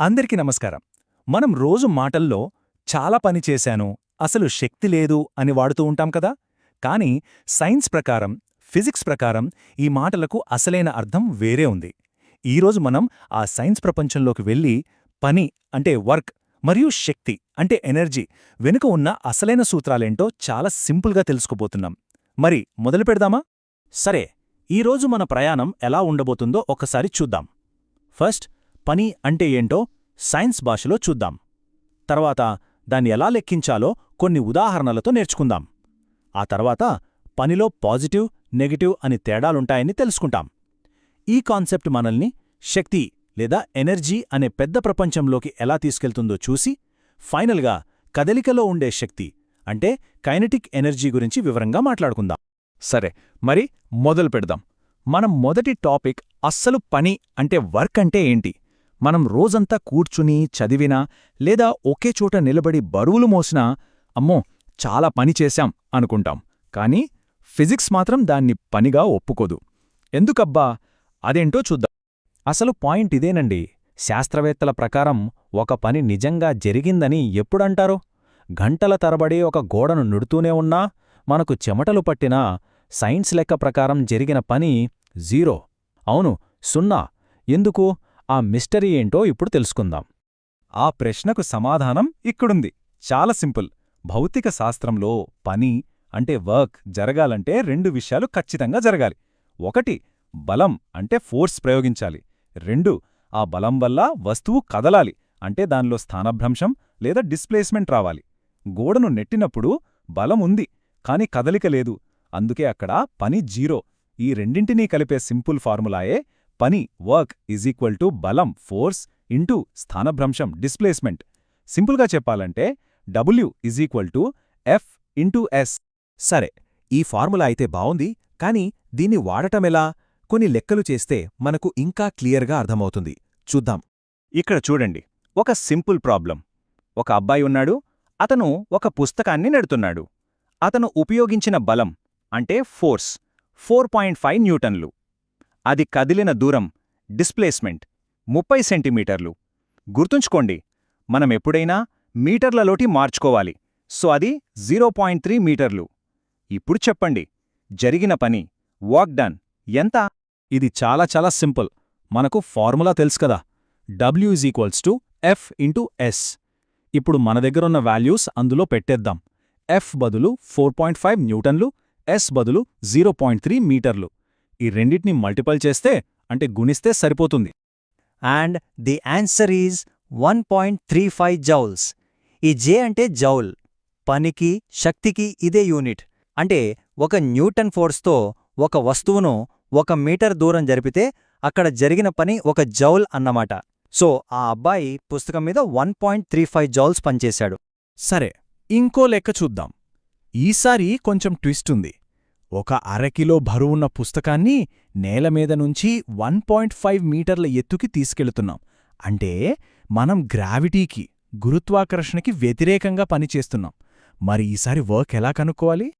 అందరికీ నమస్కారం. మనం రోజు మాటల్లో చాలా పని చేశాను అసలు శక్తి లేదు అని వాడుతూ ఉంటాం కదా? కానీ సైన్స్ ప్రకారం ఫిజిక్స్ ప్రకారం ఈ మాటలకు అసలైన అర్థం వేరే ఉంది. ఈరోజు మనం ఆ సైన్స్ ప్రపంచంలోకి వెళ్ళి పని అంటే వర్క్ మరియు శక్తి అంటే ఎనర్జీ వెనుక ఉన్న అసలైన సూత్రాలేంటో చాలా సింపుల్గా తెలుసుకోబోతున్నాం. మరి మొదలు పెడదామా? సరే ఈరోజు మన ప్రయాణం ఎలా ఉండబోతుందో ఒకసారి చూద్దాం. ఫస్ట్ పని అంటే ఏంటో సైన్స్ భాషలో చూద్దాం. తర్వాత దాన్ని ఎలా లెక్కించాలో కొన్ని ఉదాహరణలతో నేర్చుకుందాం. ఆ తర్వాత పనిలో పాజిటివ్ నెగటివ్ అని తేడాలుంటాయని తెలుసుకుంటాం. ఈ కాన్సెప్ట్ మనల్ని శక్తి లేదా ఎనర్జీ అనే పెద్ద ప్రపంచంలోకి ఎలా తీసుకెళ్తుందో చూసి ఫైనల్గా కదలికలో ఉండే శక్తి అంటే కైనటిక్ ఎనర్జీ గురించి వివరంగా మాట్లాడుకుందాం. సరే మరి మొదలు పెడదాం. మనం మొదటి టాపిక్ అస్సలు పని అంటే వర్క్ అంటే ఏంటి? మనం రోజంతా కూర్చుని చదివినా లేదా ఒకే చోట నిలబడి బరువులు మోసినా అమ్మో చాలా పని చేశాం అనుకుంటాం. కానీ ఫిజిక్స్ మాత్రం దాన్ని పనిగా ఒప్పుకోదు. ఎందుకబ్బా? అదేంటో చూద్దాం. అసలు పాయింట్ ఇదేనండి. శాస్త్రవేత్తల ప్రకారం ఒక పని నిజంగా జరిగిందని ఎప్పుడంటారు? గంటల తరబడి ఒక గోడను నుడుతూనే ఉన్నా మనకు చెమటలు పట్టినా సైన్స్ లెక్క ప్రకారం జరిగిన పని జీరో. అవును సున్నా. ఎందుకు? ఆ మిస్టరీ ఏంటో ఇప్పుడు తెలుసుకుందాం. ఆ ప్రశ్నకు సమాధానం ఇక్కడుంది. చాలా సింపుల్. భౌతిక శాస్త్రంలో పని అంటే వర్క్ జరగాలంటే రెండు విషయాలు ఖచ్చితంగా జరగాలి. ఒకటి బలం అంటే ఫోర్స్ ప్రయోగించాలి. రెండు ఆ బలం వల్ల వస్తువు కదలాలి అంటే దానిలో స్థానభ్రంశం లేదా డిస్ప్లేస్మెంట్ రావాలి. గోడను నెట్టినప్పుడు బలం ఉంది కాని కదలిక లేదు. అందుకే అక్కడ పని జీరో. ఈ రెండింటినీ కలిపే సింపుల్ ఫార్ములాయే పని వర్క్ ఈజ్ ఈక్వల్ టు బలం ఫోర్స్ ఇంటూ స్థానభ్రంశం డిస్ప్లేస్మెంట్. సింపుల్గా చెప్పాలంటే W is equal to F into S. సరే ఈ ఫార్ములా అయితే బావుంది కాని దీన్ని వాడటమెలా కొన్ని లెక్కలు చేస్తే మనకు ఇంకా క్లియర్గా అర్థమవుతుంది. చూద్దాం. ఇక్కడ చూడండి ఒక సింపుల్ ప్రాబ్లం. ఒక అబ్బాయి ఉన్నాడు అతను ఒక పుస్తకాన్ని నెడుతున్నాడు. అతను ఉపయోగించిన బలం అంటే ఫోర్స్ ఫోర్ పాయింట్ ఫైవ్ న్యూటన్లు. అది కదిలిన దూరం డిస్ప్లేస్మెంట్ ముప్పై సెంటీమీటర్లు. గుర్తుంచుకోండి మనం ఎప్పుడైనా మీటర్లలోటి మార్చుకోవాలి. సో అది జీరో పాయింట్ త్రీ మీటర్లు. ఇప్పుడు చెప్పండి జరిగిన పని వాక్ డన్ ఎంత? ఇది చాలా చాలా సింపుల్. మనకు ఫార్ములా తెలుసు కదా. W is equals to F into S. ఇప్పుడు మన దగ్గరున్న వాల్యూస్ అందులో పెట్టేద్దాం. ఎఫ్ బదులు ఫోర్ పాయింట్ ఫైవ్ న్యూటన్లు ఎస్ బదులు జీరో పాయింట్ త్రీ మీటర్లు. ఈ రెండింటిని మల్టిపల్ చేస్తే అంటే గుణిస్తే సరిపోతుంది. And the answer is one point three five joules ఈ జే అంటే జౌల్ పనికి శక్తికి ఇదే యూనిట్ అంటే ఒక న్యూటన్ ఫోర్స్తో ఒక వస్తువును ఒక మీటర్ దూరం జరిపితే అక్కడ జరిగిన పని ఒక జౌల్ అన్నమాట. సో ఆ అబ్బాయి పుస్తకం మీద one point three five joules పనిచేశాడు. సరే ఇంకో లెక్క చూద్దాం. ఈసారి కొంచెం ట్విస్ట్ ఉంది. ఒక అరకిలో బరువున్న పుస్తకాన్ని నేలమీద నుంచి వన్ పాయింట్ ఫైవ్ మీటర్ల ఎత్తుకి తీసుకెళ్తున్నాం. అంటే మనం గ్రావిటీకి గురుత్వాకర్షణకి వ్యతిరేకంగా పనిచేస్తున్నాం. మరి ఈసారి వర్క్ ఎలా కనుక్కోవాలి?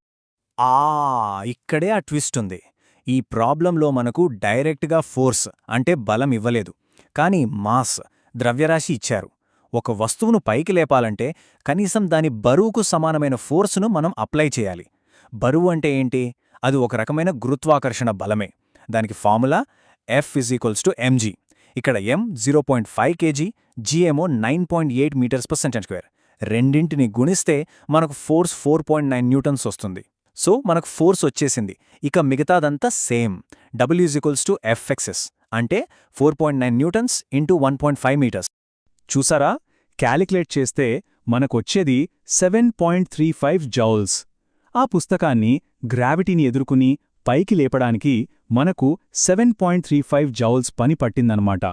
ఆ ఇక్కడే ఆ ట్విస్ట్ ఉంది. ఈ ప్రాబ్లంలో మనకు డైరెక్ట్గా ఫోర్స్ అంటే బలం ఇవ్వలేదు. కానీ మాస్ ద్రవ్యరాశి ఇచ్చారు. ఒక వస్తువును పైకి లేపాలంటే కనీసం దాని బరువుకు సమానమైన ఫోర్సును మనం అప్లై చేయాలి. బరువు అంటే ఏంటి? అది ఒక రకమైన గురుత్వాకర్షణ బలమే. దానికి formula F is equals to MG ఇక్కడ M zero point five KG జీఏమో nine point eight metres per centre square రెండింటిని గుణిస్తే మనకు force four point nine newtons వస్తుంది. సో మనకు ఫోర్స్ వచ్చేసింది. ఇక మిగతాదంతా same W equals to F X S అంటే four point nine newtons into one point five metres చూసారా? క్యాలిక్యులేట్ చేస్తే మనకొచ్చేది seven point three five joules ఆ పుస్తకాన్ని గ్రావిటీని ఎదుర్కొని పైకి లేపడానికి మనకు seven point three five joules పని పట్టిందనమాట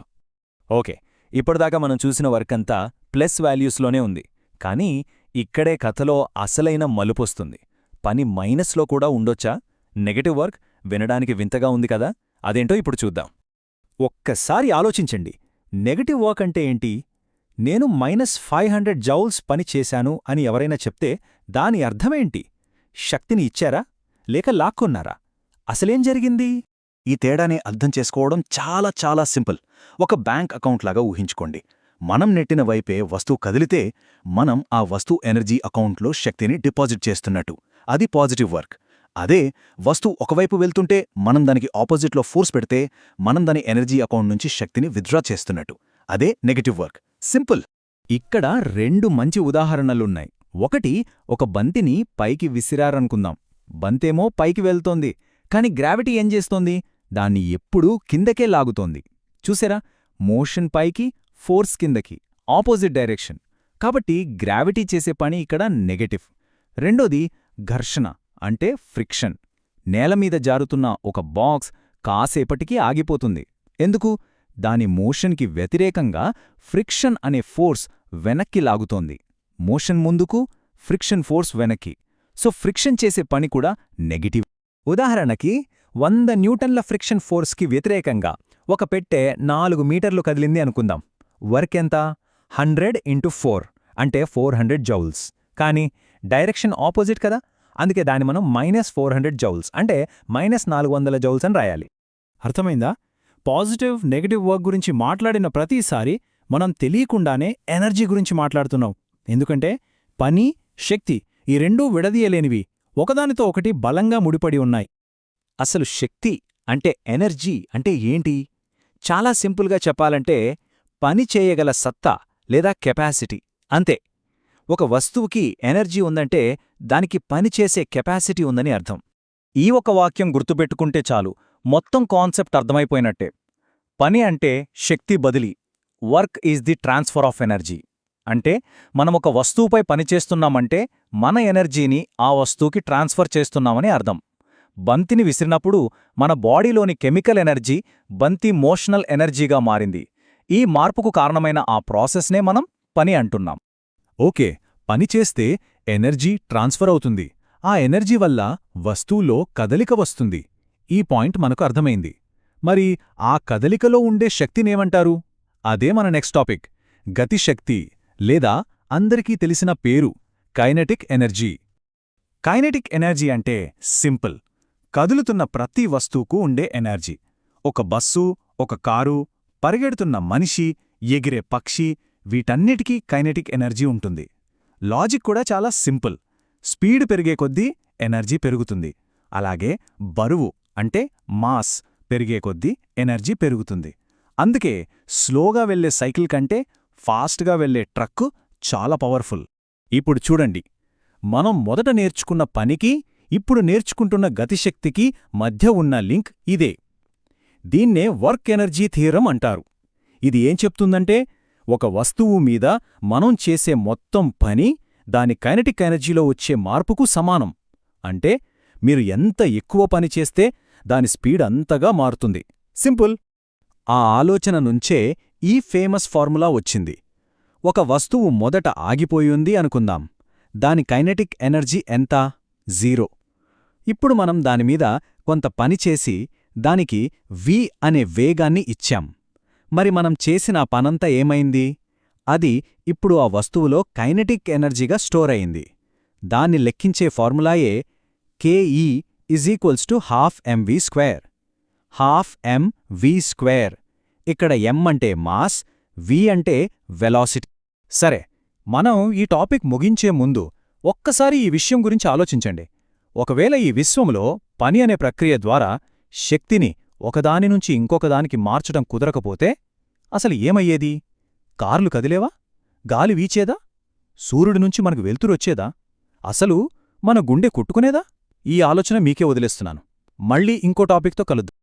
ఓకే ఇప్పటిదాకా మనం చూసిన వర్కంతా ప్లస్ వాల్యూస్లోనే ఉంది. కానీ ఇక్కడే కథలో అసలైన మలుపొస్తుంది పని మైనస్లో కూడా ఉండొచ్చా? నెగటివ్ వర్క్ వినడానికి వింతగా ఉంది కదా? అదేంటో ఇప్పుడు చూద్దాం. ఒక్కసారి ఆలోచించండి. నెగటివ్ వర్క్ అంటే ఏంటి? నేను మైనస్ ఫైవ్ హండ్రెడ్ జౌల్స్ పని చేశాను అని ఎవరైనా చెప్తే దాని అర్థమేంటి? శక్తిని ఇచ్చారా? లేక లాక్కున్నారా? అసలేం జరిగింది? ఈ తేడాని అర్థం చేసుకోవడం చాలా చాలా సింపుల్. ఒక బ్యాంక్ అకౌంట్ లాగా ఊహించుకోండి. మనం నెట్టిన వైపే వస్తువు కదిలితే మనం ఆ వస్తువు ఎనర్జీ అకౌంట్లో శక్తిని డిపాజిట్ చేస్తున్నట్టు. అది పాజిటివ్ వర్క్. అదే వస్తువు ఒకవైపు వెళ్తుంటే మనం దానికి ఆపోజిట్లో ఫోర్స్ పెడితే మనం దాని ఎనర్జీ అకౌంట్ నుంచి శక్తిని విత్డ్రా చేస్తున్నట్టు. అదే నెగటివ్ వర్క్. సింపుల్. ఇక్కడ రెండు మంచి ఉదాహరణలున్నాయి. ఒకటి ఒక బంతిని పైకి విసిరారనుకుందాం. బంతేమో పైకి వెళ్తోంది కాని గ్రావిటీ ఏం చేస్తోంది? దాన్ని ఎప్పుడూ కిందకే లాగుతోంది. చూసారా? మోషన్ పైకి ఫోర్స్ కిందకి ఆపోజిట్ డైరెక్షన్. కాబట్టి గ్రావిటీ చేసే పని ఇక్కడ నెగటివ్. రెండోది ఘర్షణ అంటే ఫ్రిక్షన్. నేలమీద జారుతున్న ఒక బాక్స్ కాసేపటికి ఆగిపోతుంది. ఎందుకు? దాని మోషన్కి వ్యతిరేకంగా ఫ్రిక్షన్ అనే ఫోర్స్ వెనక్కి లాగుతోంది. మోషన్ ముందుకు ఫ్రిక్షన్ ఫోర్స్ వెనక్కి. సో ఫ్రిక్షన్ చేసే పని కూడా నెగిటివ్. ఉదాహరణకి వంద న్యూటన్ల ఫ్రిక్షన్ ఫోర్స్కి వ్యతిరేకంగా ఒక పెట్టె నాలుగు మీటర్లు కదిలింది అనుకుందాం. వర్క్ ఎంత? హండ్రెడ్ ఇంటూ ఫోర్ అంటే ఫోర్ హండ్రెడ్ జౌల్స్. కానీ డైరెక్షన్ ఆపోజిట్ కదా? అందుకే దాన్ని మనం మైనస్ ఫోర్ హండ్రెడ్ జౌల్స్ అంటే మైనస్ నాలుగు వందల జౌల్స్ అని రాయాలి. అర్థమైందా? పాజిటివ్ నెగిటివ్ వర్క్ గురించి మాట్లాడిన ప్రతిసారి మనం తెలియకుండానే ఎనర్జీ గురించి మాట్లాడుతున్నాం. ఎందుకంటే పని శక్తి ఈ రెండూ విడదీయలేనివి. ఒకదానితో ఒకటి బలంగా ముడిపడి ఉన్నాయి. అసలు శక్తి అంటే ఎనర్జీ అంటే ఏంటి? చాలా సింపుల్గా చెప్పాలంటే పని చేయగల సత్తా లేదా కెపాసిటీ. అంతే. ఒక వస్తువుకి ఎనర్జీ ఉందంటే దానికి పనిచేసే కెపాసిటీ ఉందని అర్థం. ఈ ఒక వాక్యం గుర్తుపెట్టుకుంటే చాలు. మొత్తం కాన్సెప్ట్ అర్థమైపోయినట్టే. పని అంటే శక్తి బదిలీ. Work is the transfer of energy. అంటే మనం ఒక వస్తువుపై పనిచేస్తున్నామంటే మన ఎనర్జీని ఆ వస్తువుకి ట్రాన్స్ఫర్ చేస్తున్నామని అర్థం. బంతిని విసిరినప్పుడు మన బాడీలోని కెమికల్ ఎనర్జీ బంతి మోషనల్ ఎనర్జీగా మారింది. ఈ మార్పుకు కారణమైన ఆ ప్రాసెస్నే మనం పని అంటున్నాం. ఓకే పనిచేస్తే ఎనర్జీ ట్రాన్స్ఫర్ అవుతుంది. ఆ ఎనర్జీ వల్ల వస్తువులో కదలిక వస్తుంది. ఈ పాయింట్ మనకు అర్థమైంది. మరి ఆ కదలికలో ఉండే శక్తినేమంటారు అదే మన నెక్స్ట్ టాపిక్. గతిశక్తి. లేదా అందరికీ తెలిసిన పేరు కైనెటిక్ ఎనర్జీ. కైనెటిక్ ఎనర్జీ అంటే సింపుల్. కదులుతున్న ప్రతి వస్తువుకు ఉండే ఎనర్జీ. ఒక బస్సు ఒక కారు పరిగెడుతున్న మనిషి ఎగిరే పక్షి వీటన్నిటికీ కైనెటిక్ ఎనర్జీ ఉంటుంది. లాజిక్ కూడా చాలా సింపుల్. స్పీడ్ పెరిగే కొద్దీ ఎనర్జీ పెరుగుతుంది. అలాగే బరువు అంటే మాస్ పెరిగే కొద్దీ ఎనర్జీ పెరుగుతుంది. అందుకే స్లోగా వెళ్ళే సైకిల్ కంటే ఫాస్ట్గా వెళ్ళే ట్రక్కు చాలా పవర్ఫుల్. ఇప్పుడు చూడండి మనం మొదట నేర్చుకున్న పనికి ఇప్పుడు నేర్చుకుంటున్న గతిశక్తికి మధ్య ఉన్న లింక్ ఇదే. దీన్నే వర్క్ ఎనర్జీ థీరం అంటారు. ఇది ఏం చెప్తుందంటే ఒక వస్తువు మీద మనం చేసే మొత్తం పని దాని కైనటిక్ ఎనర్జీలో వచ్చే మార్పుకు సమానం. అంటే మీరు ఎంత ఎక్కువ పని చేస్తే దాని స్పీడ్ అంతగా మారుతుంది. సింపుల్. ఆ ఆలోచన నుంచే ఈ ఫేమస్ ఫార్ములా వచ్చింది. ఒక వస్తువు మొదట ఆగిపోయింది అనుకుందాం. దాని కైనెటిక్ ఎనర్జీ ఎంత? జీరో. ఇప్పుడు మనం దానిమీద కొంత పని చేసి దానికి వి అనే వేగాన్ని ఇచ్చాం. మరి మనం చేసిన పనంతా ఏమైంది? అది ఇప్పుడు ఆ వస్తువులో కైనెటిక్ ఎనర్జీగా స్టోర్ అయింది. దాన్ని లెక్కించే ఫార్ములాయే KE is equals to half MV square. Half M V square. ఇక్కడ ఎం అంటే మాస్ వి అంటే వెలాసిటీ. సరే మనం ఈ టాపిక్ ముగించే ముందు ఒక్కసారి ఈ విషయం గురించి ఆలోచించండి. ఒకవేళ ఈ విశ్వంలో పని అనే ప్రక్రియ ద్వారా శక్తిని ఒకదాని నుంచి ఇంకొకదానికి మార్చడం కుదరకపోతే అసలు ఏమయ్యేది? కార్లు కదిలేవా? గాలి వీచేదా? సూర్యుడి నుంచి మనకు వెలుతురొచ్చేదా అసలు మన గుండె కుట్టుకునేదా? ఈ ఆలోచన మీకే వదిలేస్తున్నాను. మళ్ళీ ఇంకో టాపిక్తో కలుద్దాం.